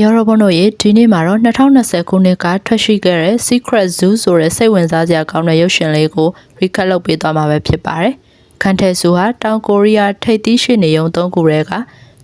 ရောဘုံတို့ရေဒီနေ့မှာတော့2020ခုနှစ်ကထွက်ရှိခဲ့တဲ့ Secret Zoo ဆိုတဲ့စိတ်ဝင်စားစရာကောင်းတဲ့ရုပ်ရှင်လေးကို recap လုပ်ပေးသွားမှာပဲဖြစ်ပါတယ်။ခန်ထဲဆူဟာတောင်ကိုရီးယားထိပ်သီးရှိနေရုံသုံးခုရဲက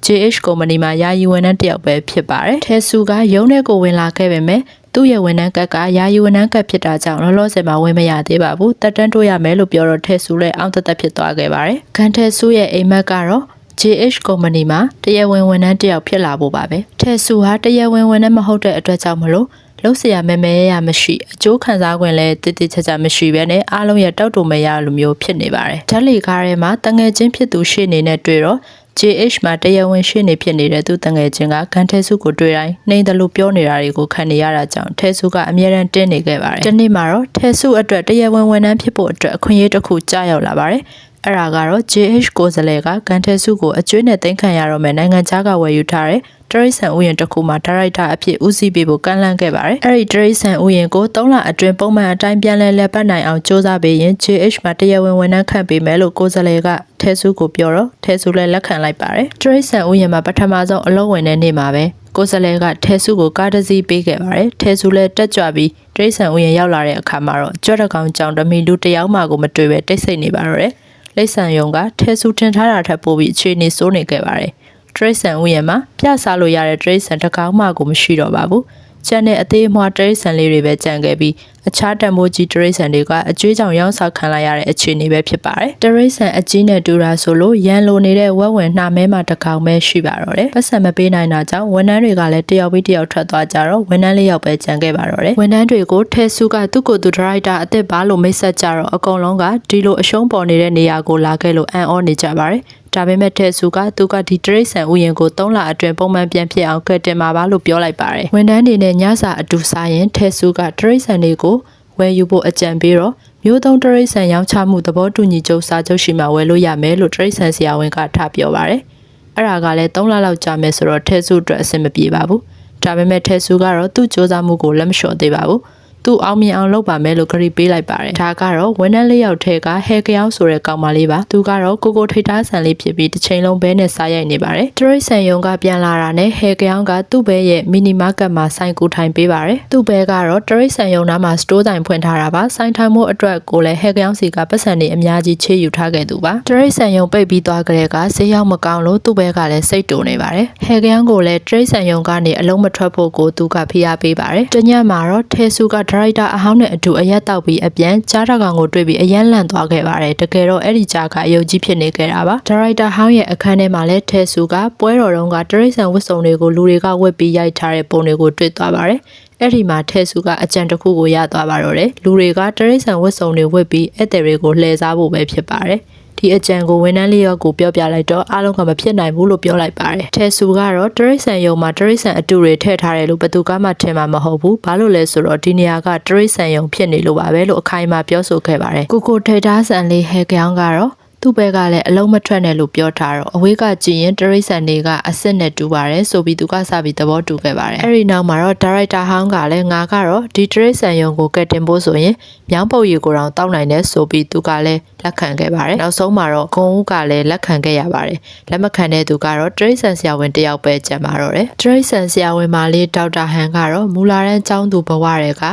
JH ကုမ္ပဏီမှာယာယီဝန်ထမ်းတစ်ယောက်ပဲဖြစ်ပါတယ်။ထဲဆူကရုံးထဲကိုဝင်လာခဲ့ပေမဲ့သူ့ရဲ့ဝန်ထမ်းကတ်ကယာယီဝန်ထမ်းကတ်ဖြစ်တာကြောင့်လောလောဆယ်မှာဝင်မရသေးပါဘူး။တက်တန်းတိုးရမယ်လို့ပြောတော့ထဲဆူလည်းအောင်သက်သက်ဖြစ်သွားခဲ့ပါတယ်။ခန်ထဲဆူရဲ့အိမ်မက်ကတော့ JH ကုမ္ပဏီမှာတရားဝင်ဝန်ထမ်းတယောက်ဖြစ်လာဖို့ပါပဲ။ထဲဆူဟာတရားဝင်ဝန်ထမ်းမဟုတ်တဲ့အတွက်ကြောင့်မလို့လုံးစရာမဲမဲရမရှိအကျိုးခံစား권လည်းတိတိကျကျမရှိပဲနဲ့အားလုံးရဲ့တောက်တူမရလိုမျိုးဖြစ်နေပါတယ်။ဓာတ်လေကားထဲမှာတငယ်ချင်းဖြစ်သူရှေ့နေနဲ့တွေ့တော့ JH မှာတရားဝင်ရှေ့နေဖြစ်နေတဲ့သူတငယ်ချင်းကဂန်ထဲစုကိုတွေ့တိုင်းနှိမ့်တယ်လို့ပြောနေတာတွေကိုခံနေရတာကြောင့်ထဲစုကအမြဲတမ်းတင်းနေခဲ့ပါတယ်။ဒီနေ့မှာတော့ထဲစုအတွက်တရားဝင်ဝန်ထမ်းဖြစ်ဖို့အတွက်အခွင့်အရေးတစ်ခုကြားရောက်လာပါတယ်။ အဲ့ဒါကတော့ JH ကိုယ်စားလှယ်ကကန်ထဲစုကိုအကျွေးနဲ့တင်ခံရတော့မယ်နိုင်ငံခြားကဝယ်ယူထားတဲ့တရိတ်ဆန်ဥယျာဉ်တစ်ခုမှာဒါရိုက်တာအဖြစ်ဦးစီးပေးဖို့ကန့်လန့်ခဲ့ပါတယ်။အဲ့ဒီတရိတ်ဆန်ဥယျာဉ်ကို3လအတွင်းပုံမှန်အတိုင်းပြန်လဲလဲပတ်နိုင်အောင်စ조사ပေးရင် JH မှာတရားဝင်ဝန်ထမ်းခန့်ပေးမယ်လို့ကိုယ်စားလှယ်ကထဲစုကိုပြောတော့ထဲစုလည်းလက်ခံလိုက်ပါတယ်။တရိတ်ဆန်ဥယျာဉ်မှာပထမဆုံးအလုံးဝင်တဲ့နေ့မှာပဲကိုယ်စားလှယ်ကထဲစုကိုကားတစ်စီးပေးခဲ့ပါတယ်။ထဲစုလည်းတက်ကြွပြီးတရိတ်ဆန်ဥယျာဉ်ရောက်လာတဲ့အခါမှာတော့ကြွက်တကောင်ကြောင်တမီလူတယောက်မှကိုမတွေ့ပဲတိတ်ဆိတ်နေပါတော့တယ်။ လိပ်ဆန်ယုံကထဲဆူတင်ထားတာထက်ပိုပြီးအခြေအနေစိုးနေခဲ့ပါတယ်။တရိတ်ဆန်ဥယျာဉ်မှာပြစားလို့ရတဲ့တရိတ်ဆန်တစ်ကောင်မှကိုမရှိတော့ပါဘူး။ ကျန်တဲ့အသေးအမွှာတရိတ်ဆန်လေးတွေပဲကြံခဲ့ပြီးအခြားတံမိုးကြီးတရိတ်ဆန်တွေကအကျွေးကြောင်ရောင်းစားခံလိုက်ရတဲ့အခြေအနေပဲဖြစ်ပါတယ်။တရိတ်ဆန်အကြီးနဲ့တူတာဆိုလို့ရန်လိုနေတဲ့ဝက်ဝင်နှာမဲမှာတစ်ကောင်ပဲရှိပါတော့တယ်။ပတ်စံမပေးနိုင်တာကြောင့်ဝန်ထမ်းတွေကလည်းတယောက်ပြီးတယောက်ထွက်သွားကြတော့ဝန်ထမ်းလေးယောက်ပဲကြံခဲ့ပါတော့တယ်။ဝန်ထမ်းတွေကိုထဲဆူကသူ့ကိုယ်သူဒရိုက်တာအစ်စ်ပါလို့မိတ်ဆက်ကြတော့အကုန်လုံးကဒီလိုအရှုံးပေါ်နေတဲ့နေရာကိုလာခဲ့လို့အံ့ဩနေကြပါတယ်။ ဒါပေမဲ့ထဲဆူကသူကဒီတရိတ်ဆန်ဥယျာဉ်ကို3လအတွင်းပုံမှန်ပြန်ဖြစ်အောင်ကတ်တင်မှာပါလို့ပြောလိုက်ပါတယ်။ဝန်ထမ်းတွေနဲ့ညစာအတူစားရင်ထဲဆူကတရိတ်ဆန်တွေကိုဝယ်ယူဖို့အကြံပေးတော့မျိုးသုံးတရိတ်ဆန်ရောင်းချမှုသဘောတူညီချုပ်စာချုပ်ရှိမှဝယ်လို့ရမယ်လို့တရိတ်ဆန်ဆရာဝန်ကထပြောပါတယ်။အဲ့ဒါကလည်း3လလောက်ကြာမယ်ဆိုတော့ထဲစုအတွက်အဆင်မပြေပါဘူး။ဒါပေမဲ့ထဲစုကတော့သူ့စ조사မှုကိုလက်မလျှော့သေးပါဘူး။ သူအောင်မြင်အောင်လုပ်ပါမယ်လို့ကြိပေးလိုက်ပါတယ်ဒါကတော့ဝန်ထမ်းလေးယောက်ထဲကဟဲကယောင်ဆိုတဲ့ကောင်မလေးပါသူကတော့ကိုကိုထိတ်သားဆန်လေးဖြစ်ပြီးတစ်ချိန်လုံးဘဲနဲ့စားရိုက်နေပါတယ်တရိတ်ဆန်ယုံကပြန်လာတာနဲ့ဟဲကယောင်ကသူ့ဘဲရဲ့မီနီမားကတ်မှာဆိုင်ကူထိုင်ပေးပါတယ်သူ့ဘဲကတော့တရိတ်ဆန်ယုံနားမှာစတိုးဆိုင်ဖွင့်ထားတာပါဆိုင်ထိုင်မှုအတွက်ကိုလည်းဟဲကယောင်စီကပတ်စံတွေအများကြီးချေးယူထားခဲ့သူပါတရိတ်ဆန်ယုံပိတ်ပြီးသွားကြတဲ့ကဈေးရောက်မကောင်းလို့သူ့ဘဲကလည်းစိတ်တူနေပါတယ်ဟဲကယောင်ကိုလည်းတရိတ်ဆန်ယုံကနေအလုံးမထွက်ဖို့ကိုသူကဖိအားပေးပါတယ်တညမှာတော့ထဲစုကဒရိုက်တာအဟောင်းနဲ့အတူအရက်တောက်ပြီးအပြန်ကြားတကောင်ကိုတွေ့ပြီးအရန်လန့်သွားခဲ့ပါတယ်တကယ်တော့အဲ့ဒီကြားကအယုတ်ကြီးဖြစ်နေခဲ့တာပါဒါရိုက်တာဟောင်းရဲ့အခန်းထဲမှာလည်းထဲဆူကပွဲတော်တုန်းကတရိတ်ဆန်ဝတ်စုံတွေကိုလူတွေကဝတ်ပြီးရိုက်ထားတဲ့ပုံတွေကိုတွေ့သွားပါတယ်အဲ့ဒီမှာထဲစုကအကြံတစ်ခုကိုရသွားပါတော့တယ်လူတွေကတရိတ်ဆန်ဝတ်စုံတွေဝတ်ပြီးဧည့်သည်တွေကိုလှည့်စားဖို့ပဲဖြစ်ပါတယ် ဒီအကြံကိုဝန်ထမ်းလေးယောက်ကိုပြောပြလိုက်တော့အားလုံးကမဖြစ်နိုင်ဘူးလို့ပြောလိုက်ပါတယ်။ထဲဆူကတော့တရိတ်ဆန်ယုံမှာတရိတ်ဆန်အတူတွေထည့်ထားတယ်လို့ဘသူကမှထင်မှာမဟုတ်ဘူး။ဘာလို့လဲဆိုတော့ဒီနေရာကတရိတ်ဆန်ယုံဖြစ်နေလို့ပါပဲလို့အခိုင်အမာပြောဆိုခဲ့ပါတယ်။ကိုကိုထိတ်သားဆန်လေးဟဲကြောင်ကတော့ သူ့ဘက်ကလည်းအလုံးမထွက်နဲ့လို့ပြောထားတော့အဝေးကကြည့်ရင်တရိတ်ဆန်တွေကအစ်စ်နဲ့တူပါတယ်ဆိုပြီးသူကစပြီးသဘောတူခဲ့ပါတယ်အဲ့ဒီနောက်မှာတော့ဒါရိုက်တာဟောင်းကလည်းငါကတော့ဒီတရိတ်ဆန်ယုံကိုကတ်တင်ဖို့ဆိုရင်မြောင်းပုတ်ရီကိုတော့တောက်နိုင်တယ်ဆိုပြီးသူကလည်းလက်ခံခဲ့ပါတယ်နောက်ဆုံးမှာတော့ဂုံဦးကလည်းလက်ခံခဲ့ရပါတယ်လက်မခံတဲ့သူကတော့တရိတ်ဆန်ဆရာဝန်တယောက်ပဲကြံပါတော့တယ်တရိတ်ဆန်ဆရာဝန်မလေးဒေါက်တာဟန်ကတော့မူလာတန်းကျောင်းသူဘဝတွေက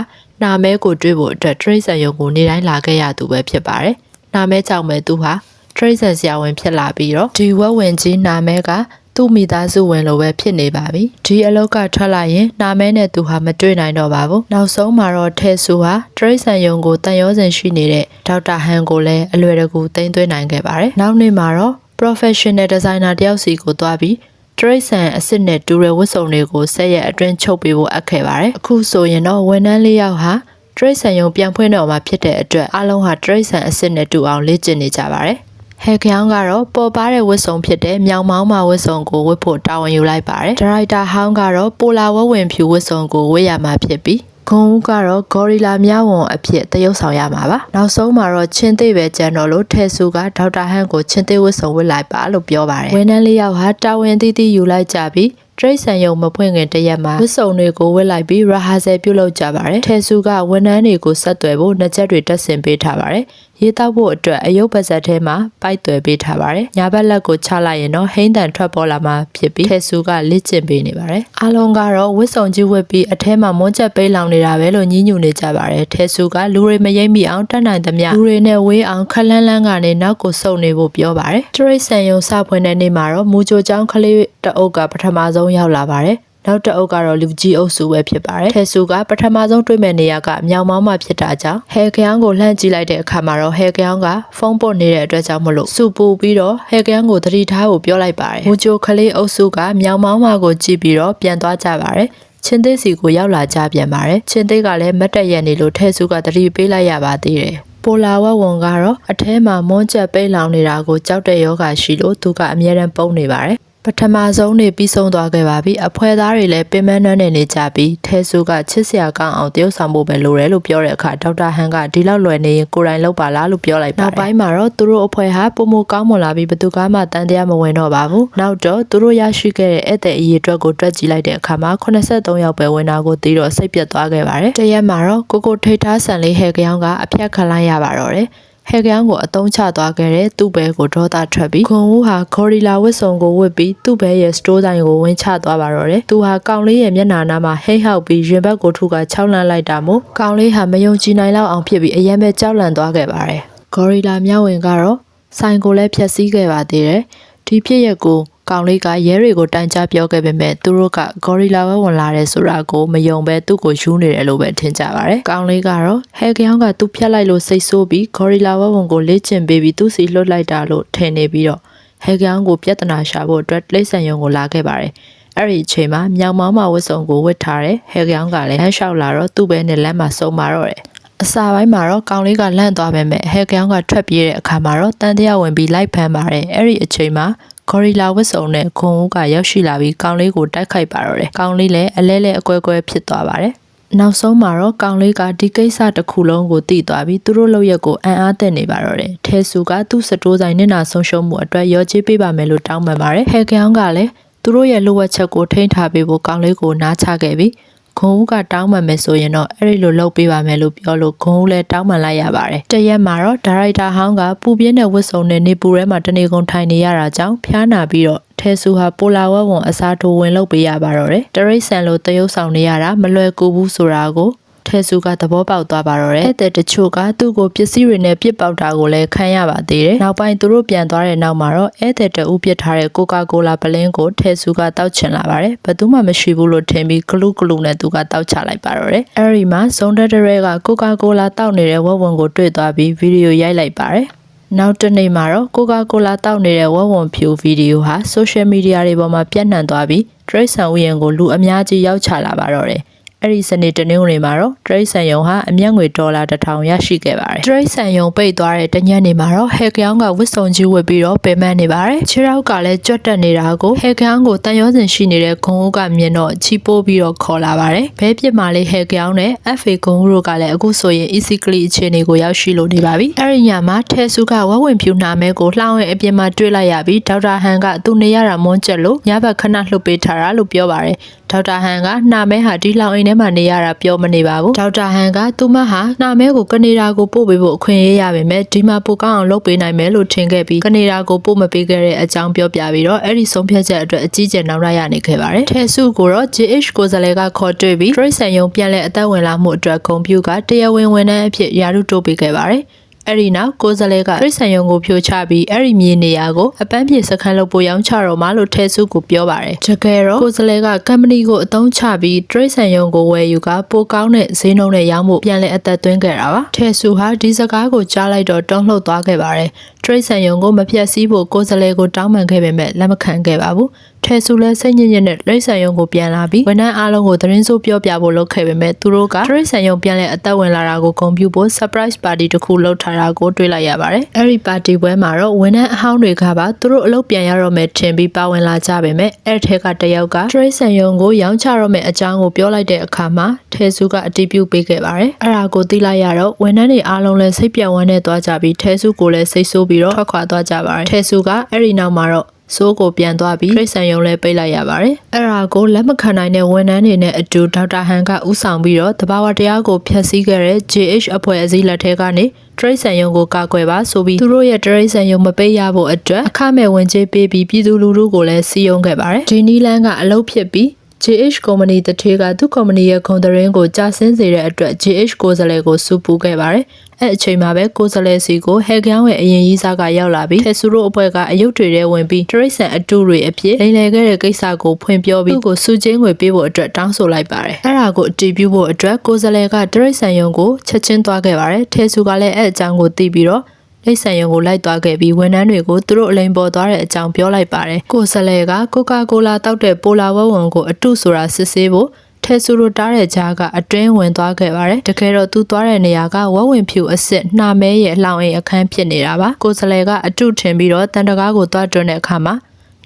နာမဲကိုတွေးဖို့အတွက်တရိတ်ဆန်ယုံကိုနေတိုင်းလာခဲ့ရသူပဲဖြစ်ပါတယ်နာမဲကြောင့်ပဲသူဟာ ထရိတ်ဆန်ဆရာဝန်ဖြစ်လာပြီးတော့ဒီဝက်ဝင်ကြီးနာမဲကသူ့မိသားစုဝင်လိုပဲဖြစ်နေပါပြီဒီအလောက်ကထွက်လာရင်နာမဲနဲ့သူဟာမတွေ့နိုင်တော့ပါဘူးနောက်ဆုံးမှာတော့ထဲဆူဟာတရိတ်ဆန်ယုံကိုတန်ရောစင်ရှိနေတဲ့ဒေါက်တာဟန်ကိုလည်းအလွယ်တကူတင်သွင်းနိုင်ခဲ့ပါတယ်နောက်နေ့မှာတော့ professional designer တယောက်စီကိုတွားပြီးတရိတ်ဆန်အစ်စ်နဲ့တူရဝတ်စုံတွေကိုဆက်ရက်အတွင်းချုပ်ပေးဖို့အပ်ခဲ့ပါတယ်အခုဆိုရင်တော့ဝန်ထမ်းလေးယောက်ဟာတရိတ်ဆန်ယုံပြန်ဖွင့်တော့မှာဖြစ်တဲ့အတွက်အားလုံးဟာတရိတ်ဆန်အစ်စ်နဲ့တူအောင်လေ့ကျင့်နေကြပါတယ် ဟဲခေါင်းကတော့ပေါ်ပါတဲ့ဝတ်စုံဖြစ်တဲ့မြောင်မောင်းမာဝတ်စုံကိုဝတ်ဖို့တာဝန်ယူလိုက်ပါတယ်။ဒါရိုက်တာဟောင်းကတော့ပိုလာဝဝင်ဖြူဝတ်စုံကိုဝတ်ရမှာဖြစ်ပြီးဂုံဦးကတော့ဂေါ်ရီလာမြဝန်အဖြစ်တရုပ်ဆောင်ရမှာပါ။နောက်ဆုံးမှာတော့ချင်းသေးပဲကြံတော်လို့ထဲဆူကဒေါက်တာဟန်ကိုချင်းသေးဝတ်စုံဝတ်လိုက်ပါလို့ပြောပါတယ်။ဝန်ထမ်းလေးယောက်ဟာတာဝန်သီးသီးယူလိုက်ကြပြီးတရိတ်ဆန်ယုံမဖွင့်ခင်တရက်မှာဝစ်စုံတွေကိုဝစ်လိုက်ပြီးရဟာဆယ်ပြုတ်လောက်ကြပါတယ်။ထဲစုကဝန်ထမ်းတွေကိုဆက်သွယ်ဖို့နှစ်ချက်တွေတက်ဆင်ပေးထားပါတယ်။ရေတောက်ဖို့အတွက်အယုတ်ပါဇက်ထဲမှာပိုက်သွယ်ပေးထားပါတယ်။ညာဘက်လက်ကိုချလိုက်ရင်တော့ဟိန်းတန်ထွက်ပေါ်လာမှာဖြစ်ပြီးထဲဆူကလက်ကျင်ပေးနေပါတယ်။အားလုံးကတော့ဝစ်စုံကြီးဝစ်ပြီးအထဲမှာမွန်းချက်ပေးလောင်နေတာပဲလို့ညှဉ်းညူနေကြပါတယ်။ထဲဆူကလူတွေမရိမ့်မိအောင်တတ်နိုင်သမျှလူတွေနဲ့ဝေးအောင်ခက်လန်းလန်းကနေနောက်ကိုစုံနေဖို့ပြောပါတယ်။တရိတ်ဆန်ယုံစဖွင့်တဲ့နေ့မှာတော့မူကြိုချောင်းကလေးတအုပ်ကပထမဆုံးရောက်လာပါတယ်။ နောက်တစ်အုပ်ကတော့လူကြီးအုပ်စုပဲဖြစ်ပါတယ်။ထဲဆူကပထမဆုံးတွေ့မဲ့နေရာကမြောင်မောင်းမှဖြစ်တာကြောင့်ဟဲကယောင်းကိုလှမ်းကြည့်လိုက်တဲ့အခါမှာတော့ဟဲကယောင်းကဖုန်းပုတ်နေတဲ့အတွက်ကြောင့်မလို့စူပူပြီးတော့ဟဲကယောင်းကိုသတိထားဖို့ပြောလိုက်ပါတယ်။မူဂျိုကလေးအုပ်စုကမြောင်မောင်းမှကိုကြည့်ပြီးတော့ပြန်သွားကြပါတယ်။ချင်းသေးစီကိုရောက်လာကြပြန်ပါတယ်။ချင်းသေးကလည်းမတ်တက်ရက်နေလို့ထဲဆူကသတိပေးလိုက်ရပါသေးတယ်။ပိုလာဝက်ဝန်ကတော့အထဲမှာမွန်းချက်ပိတ်လောင်နေတာကိုကြောက်တဲ့ယောဂရှိလို့သူကအမြဲတမ်းပုံနေပါတယ် ပထမဆုံးနေပြီးဆုံးသွားခဲ့ပါပြီအဖွဲသားတွေလည်းပင်မနှွမ်းနေနေကြပြီးထဲဆူကချစ်စရာကောင်းအောင်တရုပ်ဆောင်ဖို့ပဲလိုတယ်လို့ပြောတဲ့အခါဒေါက်တာဟန်ကဒီလောက်လွယ်နေရင်ကိုယ်တိုင်လုပ်ပါလားလို့ပြောလိုက်ပါတယ်နောက်ပိုင်းမှာတော့သူတို့အဖွဲဟာပုံမကောင်းမွန်လာပြီးဘသူကမှတန်တရားမဝင်တော့ပါဘူးနောက်တော့သူတို့ရရှိခဲ့တဲ့ဧည့်သည်အရေးအတွက်ကိုတွက်ကြည့်လိုက်တဲ့အခါမှာ83ယောက်ပဲဝင်တာကိုသိတော့စိတ်ပြတ်သွားခဲ့ပါတယ်တရက်မှာတော့ကိုကိုထိတ်ထားဆန်လေးဟဲကယောင်းကအပြတ်ခလိုက်ရပါတော့တယ် ဟဲကယောင်းကိုအတုံးချသွားခဲ့တဲ့သူ့ဘဲကိုဒေါသထွက်ပြီးခွန်ဦးဟာဂေါ်ရီလာဝစ်စုံကိုဝစ်ပြီးသူ့ဘဲရဲ့စတိုးဆိုင်ကိုဝင်ချသွားပါတော့တယ်။သူဟာကောင်လေးရဲ့မျက်နှာနာမှာဟိတ်ဟောက်ပြီးရင်ဘတ်ကိုထုကခြောက်လန့်လိုက်တာမို့ကောင်လေးဟာမယုံကြည်နိုင်လောက်အောင်ဖြစ်ပြီးအယမ်းပဲကြောက်လန့်သွားခဲ့ပါတယ်။ဂေါ်ရီလာမြောက်ဝင်ကတော့ဆိုင်ကိုလည်းဖျက်ဆီးခဲ့ပါသေးတယ်။ဒီဖြစ်ရက်ကို ကောင်လေးကရဲတွေကိုတိုင်ကြားပြောခဲ့ပေမဲ့သူတို့ကဂေါ်ရီလာပဲဝင်လာတယ်ဆိုတာကိုမယုံပဲသူ့ကိုယူနေတယ်လို့ပဲထင်ကြပါတယ်။ကောင်လေးကတော့ဟဲကယောင်းကသူ့ဖြတ်လိုက်လို့စိတ်ဆိုးပြီးဂေါ်ရီလာဘဝင်ကိုလေ့ကျင့်ပေးပြီးသူ့စီလွတ်လိုက်တာလို့ထင်နေပြီးတော့ဟဲကယောင်းကိုပြဿနာရှာဖို့အတွက်လိမ့်ဆန်ယုံကိုလာခဲ့ပါတယ်။အဲ့ဒီအချိန်မှာမြောင်မောင်းမဝတ်စုံကိုဝတ်ထားတဲ့ဟဲကယောင်းကလည်းဟန်လျှောက်လာတော့သူ့ဘဲနဲ့လမ်းမှာစုံမာတော့တယ်။အစာပိုင်းမှာတော့ကောင်လေးကလန့်သွားပေမဲ့ဟဲကယောင်းကထွက်ပြေးတဲ့အခါမှာတော့တန်တရားဝင်ပြီးလိုက်ဖမ်းပါတယ်အဲ့ဒီအချိန်မှာ ဂေါ်ရီလာဝတ်စုံနဲ့ခွန်ဦးကရောက်ရှိလာပြီးကောင်လေးကိုတိုက်ခိုက်ပါတော့တယ်။ကောင်လေးလည်းအလဲလဲအကွဲကွဲဖြစ်သွားပါတယ်။နောက်ဆုံးမှာတော့ကောင်လေးကဒီကိစ္စတစ်ခုလုံးကိုသိသွားပြီးသူတို့လောက်ရက်ကိုအံ့အားသင့်နေပါတော့တယ်။ထဲစုကသူ့စတိုးဆိုင်နဲ့နာဆုံးရှုံးမှုအတွက်ရောချေးပေးပါမယ်လို့တောင်းပန်ပါတယ်။ဟဲကောင်ကလည်းသူတို့ရဲ့လိုအပ်ချက်ကိုထိန်းထားပေးဖို့ကောင်လေးကိုနားချခဲ့ပြီး ခွန်ဦးကတောင်းပန်မယ်ဆိုရင်တော့အဲ့ဒီလိုလုပ်ပေးပါမယ်လို့ပြောလို့ခွန်ဦးလည်းတောင်းပန်လိုက်ရပါတယ်။တရက်မှာတော့ဒါရိုက်တာဟောင်းကပူပြင်းတဲ့ဝတ်စုံနဲ့နေပူထဲမှာတနေကုန်ထိုင်နေရတာကြောင့်ဖျားနာပြီးတော့ထဲဆူဟာပိုလာဝဲဝန်အစားထိုးဝင်လုပ်ပေးရပါတော့တယ်။တရိတ်ဆန်လိုတရုပ်ဆောင်နေရတာမလွယ်ကူဘူးဆိုတာကို ထဲဆူကသဘောပေါက်သွားပါတော့တယ်။တဲ့တချို့ကသူ့ကိုပစ္စည်းတွေနဲ့ပြစ်ပေါက်တာကိုလည်းခံရပါသေးတယ်။နောက်ပိုင်းသူတို့ပြန်သွားတဲ့နောက်မှာတော့ဧည့်သည်တဦးပြစ်ထားတဲ့ကိုကာကိုလာပလင်းကိုထဲဆူကတောက်ချင်လာပါတယ်။ဘယ်သူမှမရှိဘူးလို့ထင်ပြီးဂလူးဂလူးနဲ့သူကတောက်ချလိုက်ပါတော့တယ်။အဲဒီမှာဇုံတက်တရဲကကိုကာကိုလာတောက်နေတဲ့ဝက်ဝင်ကိုတွေ့သွားပြီးဗီဒီယိုရိုက်လိုက်ပါတယ်။နောက်တစ်နေ့မှာတော့ကိုကာကိုလာတောက်နေတဲ့ဝက်ဝံဖြူဗီဒီယိုဟာဆိုရှယ်မီဒီယာတွေပေါ်မှာပြန့်နှံ့သွားပြီးဒရိတ်ဆန်ဥယျာဉ်ကိုလူအများကြီးရောက်ချလာပါတော့တယ်။ အဲ့ဒီစနေတနင်္ဂနွေမှာတော့တရိတ်ဆန်ယုံဟာအမျက်ငွေဒေါ်လာ1000ရရှိခဲ့ပါတယ်တရိတ်ဆန်ယုံပိတ်သွားတဲ့တညနေမှာတော့ဟဲကောင်းကဝစ်စုံကြီးဝတ်ပြီးတော့ပင်ပန်းနေပါတယ်ခြေထောက်ကလည်းကြွတ်တက်နေတာကိုဟဲကောင်းကိုတန်ရောစင်ရှိနေတဲ့ဂုံဦးကမြင်တော့ချီပိုးပြီးတော့ခေါ်လာပါတယ်ဘဲပြစ်မှာလေးဟဲကောင်းနဲ့ FA ဂုံဦးတို့ကလည်းအခုဆိုရင် easy click အခြေအနေကိုရောက်ရှိလို့နေပါပြီအဲ့ဒီညမှာထဲစုကဝက်ဝင်ဖြူနာမဲကိုလှောင်းရဲ့အပြင်မှာတွေ့လိုက်ရပြီးဒေါက်တာဟန်ကသူ့နေရတာမွန်းချက်လို့ညဘက်ခဏလှုပ်ပေးထားတာလို့ပြောပါတယ် ဒေါက်တာဟန်ကနှာမဲဟာဒီလောင်အိမ်ထဲမှာနေရတာပြောမနေပါဘူးဒေါက်တာဟန်ကသူမဟာနှာမဲကိုကနေဒါကိုပို့ပေးဖို့အခွင့်အရေးရပေမဲ့ဒီမှာပိုကောင်းအောင်လုပ်ပေးနိုင်မယ်လို့ထင်ခဲ့ပြီးကနေဒါကိုပို့မပေးခဲ့တဲ့အကြောင်းပြောပြပြီးတော့အဲ့ဒီဆုံးဖြတ်ချက်အတွက်အကြီးကျယ်နောက်ရရနေခဲ့ပါတယ်ထဲစုကိုတော့ JH ကိုယ်စားလှယ်ကခေါ်တွေ့ပြီး Trace ဆန်ယုံပြန်လဲအသက်ဝင်လာမှုအတွက်ဂုဏ်ပြုကတရားဝင်ဝန်ထမ်းအဖြစ်ယာရုတိုးပေးခဲ့ပါတယ် အဲ့ဒီနောက်ကိုယ်စားလှယ်ကပြိဿံယုံကိုဖြိုချပြီးအဲ့ဒီမြေနေရာကိုအပန်းပြေစခန်းလုပ်ဖို့ရောင်းချတော့မှလို့ထဲစုကိုပြောပါတယ်။တကယ်တော့ကိုယ်စားလှယ်ကကမ္ပဏီကိုအသုံးချပြီးပြိဿံယုံကိုဝယ်ယူကပိုကောင်းတဲ့ဈေးနှုန်းနဲ့ရောင်းဖို့ပြန်လည်အသက်သွင်းခဲ့တာပါ။ထဲစုဟာဒီစကားကိုကြားလိုက်တော့တုံ့လှုပ်သွားခဲ့ပါတယ်။ ထရိတ်ဆန်ယုံကိုမပြတ်စည်းဖို့ကိုယ်စားလှယ်ကိုတောင်းပန်ခဲ့ပေမဲ့လက်မခံခဲ့ပါဘူး။ထဲစုလဲစိတ်ညစ်ညစ်နဲ့ရိတ်ဆန်ယုံကိုပြန်လာပြီးဝန်ထမ်းအားလုံးကိုသတင်းစိုးပြောပြဖို့လုပ်ခဲ့ပေမဲ့သူတို့ကထရိတ်ဆန်ယုံပြန်လဲအသက်ဝင်လာတာကိုဂုဏ်ပြုဖို့ surprise party တစ်ခုလုပ်ထားတာကိုတွေ့လိုက်ရပါတယ်။အဲဒီ party ပွဲမှာတော့ဝန်ထမ်းအဟောင်းတွေကပါသူတို့အလုပ်ပြန်ရတော့မယ်ထင်ပြီးပါဝင်လာကြပေမဲ့အဲ့ထဲကတယောက်ကထရိတ်ဆန်ယုံကိုရောင်းချတော့မယ်အကြောင်းကိုပြောလိုက်တဲ့အခါမှာထဲစုကအတည်ပြုပေးခဲ့ပါတယ်။အဲ့ဒါကိုသိလိုက်ရတော့ဝန်ထမ်းတွေအားလုံးလည်းစိတ်ပြတ်ဝမ်းနဲ့သွားကြပြီးထဲစုကိုလည်းစိတ်ဆိုးပြီးတော့ထွက်ခွာသွားကြပါတယ်ထဲစုကအဲ့ဒီနောက်မှာတော့စိုးကိုပြန်သွားပြီးထိတ်ဆန်ယုံလဲပိတ်လိုက်ရပါတယ်။အဲ့ဒါကိုလက်မခံနိုင်တဲ့ဝန်ထမ်းတွေနဲ့အတူဒေါက်တာဟန်ကဥဆောင်ပြီးတော့တဘာဝတရားကိုဖျက်ဆီးခဲ့တဲ့ JH အဖွဲ့အစည်းလက်ထက်ကနေတရိတ်ဆန်ယုံကိုကာကွယ်ပါဆိုပြီးသူတို့ရဲ့တရိတ်ဆန်ယုံမပိတ်ရဖို့အတွက်အခမဲ့ဝင်ကြေးပေးပြီးပြည်သူလူထုကိုလည်းစီယုံခဲ့ပါတယ်။ဒီနီလန်ကအလုပ်ဖြစ်ပြီး JH ကုမ္ပဏီတထေးကသူ့ကုမ္ပဏီရဲ့ဂုဏ်သတင်းကိုကြာဆင်းစေတဲ့အတွက် JH ကိုယ်စားလှယ်ကိုစူပူခဲ့ပါတယ်။အဲ့အချိန်မှာပဲကိုယ်စားလှယ်စီကိုဟဲကောင်းရဲ့အရင်ကြီးစားကရောက်လာပြီးထေဆူတို့အဖွဲ့ကအယုတ်တွေထဲဝင်ပြီးတရိတ်ဆန်အတူတွေအဖြစ်လိန်လည်ခဲ့တဲ့ကိစ္စကိုဖွင့်ပြောပြီးသူ့ကိုစူချင်းငွေပေးဖို့အတွက်တောင်းဆိုလိုက်ပါတယ်။အဲ့ဒါကိုအတည်ပြုဖို့အတွက်ကိုယ်စားလှယ်ကတရိတ်ဆန်ယုံကိုချက်ချင်းသွားခဲ့ပါတယ်။ထေဆူကလည်းအဲ့အကြောင်းကိုသိပြီးတော့ လိပ်ဆန်ရုံကိုလိုက်သွားခဲ့ပြီးဝန်ထမ်းတွေကိုသူတို့အလိမ်ပေါ်သွားတဲ့အကြောင်းပြောလိုက်ပါတယ်။ကိုဆလဲကကိုကာကိုလာတောက်တဲ့ပိုလာဝဝွန်ကိုအတုဆိုတာစစ်ဆေးဖို့ထဲဆူလိုတားတဲ့ကြားကအတွင်းဝင်သွားခဲ့ပါတယ်။တကယ်တော့သူသွားတဲ့နေရာကဝဝဝင်ဖြူအစ်စ်နှာမဲရဲ့လှောင်အိမ်အခန်းဖြစ်နေတာပါ။ကိုဆလဲကအတုထင်ပြီးတော့တန်တကားကိုသွားတွန်းတဲ့အခါမှာ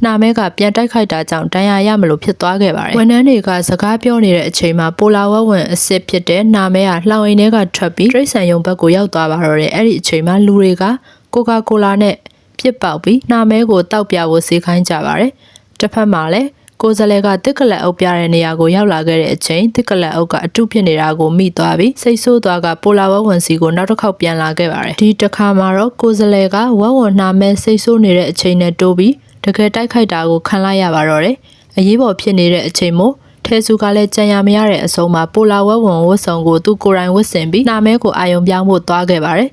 နာမဲကပြန်တိုက်ခိုက်တာကြောင့်တန်ရာရမလို့ဖြစ်သွားခဲ့ပါတယ်။ဝန်ထမ်းတွေကစကားပြောနေတဲ့အချိန်မှာပိုလာဝဝင်အစ်စ်ဖြစ်တဲ့နာမဲကလှောင်အိမ်ထဲကထွက်ပြီးရိတ်ဆန်ယုံဘက်ကိုရောက်သွားပါတော့တယ်။အဲ့ဒီအချိန်မှာလူတွေကကိုကာကိုလာနဲ့ပြစ်ပေါက်ပြီးနာမဲကိုတောက်ပြဖို့စေခိုင်းကြပါတယ်။တစ်ဖက်မှာလည်းကိုယ်စလဲကတစ်ကလက်အုပ်ပြတဲ့နေရာကိုရောက်လာခဲ့တဲ့အချိန်တစ်ကလက်အုပ်ကအတုဖြစ်နေတာကိုမိသွားပြီးစိတ်ဆိုးသွားကပိုလာဝဝန်စီကိုနောက်တစ်ခေါက်ပြန်လာခဲ့ပါတယ်ဒီတစ်ခါမှာတော့ကိုယ်စလဲကဝဝဝန်နှာမဲစိတ်ဆိုးနေတဲ့အချိန်နဲ့တိုးပြီး တကယ်တိုက်ခိုက်တာကိုခံလိုက်ရပါတော့တယ်အရေးပေါ်ဖြစ်နေတဲ့အချိန်မို့ထဲစုကလည်းကြံရမရတဲ့အဆုံးမှာပိုလာဝဝန်ဝတ်ဆောင်ကိုသူကိုယ်တိုင်ဝတ်ဆင်ပြီးနှာမဲကိုအာယုံပြောင်းဖို့သွားခဲ့ပါတယ်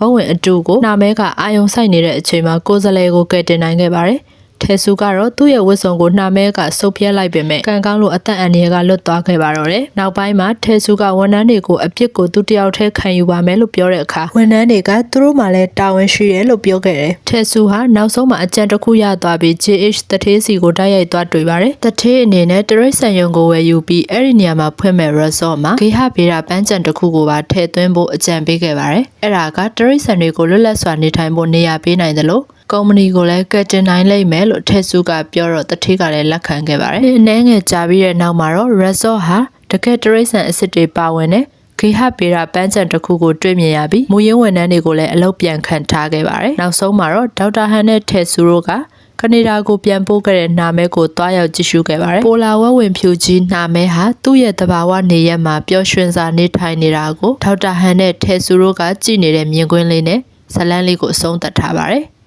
ဝဝင်အတူကိုနာမဲကအာယုံဆိုင်နေတဲ့အချိန်မှာကိုယ်စလဲကိုကယ်တင်နိုင်ခဲ့ပါတယ်။ ထဲဆူကတော့သူ့ရဲ့ဝတ်စုံကိုနှာမဲကဆုပ်ပြဲလိုက်ပေမဲ့ကံကောင်းလို့အသက်အန္တရာယ်ကလွတ်သွားခဲ့ပါတော့တယ်။နောက်ပိုင်းမှာထဲဆူကဝန်ထမ်းတွေကိုအပြစ်ကိုသူတယောက်တည်းခံယူပါမယ်လို့ပြောတဲ့အခါဝန်ထမ်းတွေကသူတို့မှလည်းတာဝန်ရှိတယ်လို့ပြောခဲ့တယ်။ထဲဆူဟာနောက်ဆုံးမှာအကြံတစ်ခုရသွားပြီး JH တထေးစီကိုတိုက်ရိုက်သွားတွေ့ပါတယ်။တထေးအနေနဲ့တရိတ်ဆန်ယုံကိုဝယ်ယူပြီးအဲ့ဒီနေရာမှာဖွင့်မဲ့ resort မှာဂေဟဗေဒပန်းချံတစ်ခုကိုပါထည့်သွင်းဖို့အကြံပေးခဲ့ပါတယ်။အဲ့ဒါကတရိတ်ဆန်တွေကိုလွတ်လပ်စွာနေထိုင်ဖို့နေရာပေးနိုင်တယ်လို့ ကုမ္ပဏီကိုလည်းကတ်တင်နိုင်လိမ့်မယ်လို့ထက်စုကပြောတော့တထေးကလည်းလက်ခံခဲ့ပါတယ်။နည်းငယ်ကြာပြီးတဲ့နောက်မှာတော့ resort ဟာတကယ်တရိတ်ဆန်အစ်စ်တွေပါဝင်တဲ့ဂေဟပေရာပန်းချံတစ်ခုကိုတွေ့မြင်ရပြီးမူရင်းဝန်ထမ်းတွေကိုလည်းအလုပ်ပြန်ခံထားခဲ့ပါတယ်။နောက်ဆုံးမှာတော့ဒေါက်တာဟန်နဲ့ထက်ဆူတို့ကကနေဒါကိုပြန်ပို့ခဲ့တဲ့နာမဲကိုတွားရောက်ကြည့်ရှုခဲ့ပါတယ်။ပိုလာဝဲဝင်ဖြူကြီးနာမဲဟာသူ့ရဲ့တဘာဝနေရက်မှာပျော်ရွှင်စွာနေထိုင်နေတာကိုဒေါက်တာဟန်နဲ့ထဲဆူတို့ကကြည့်နေတဲ့မြင်ကွင်းလေးနဲ့ဇလန်းလေးကိုအဆုံးသတ်ထားပါတယ်။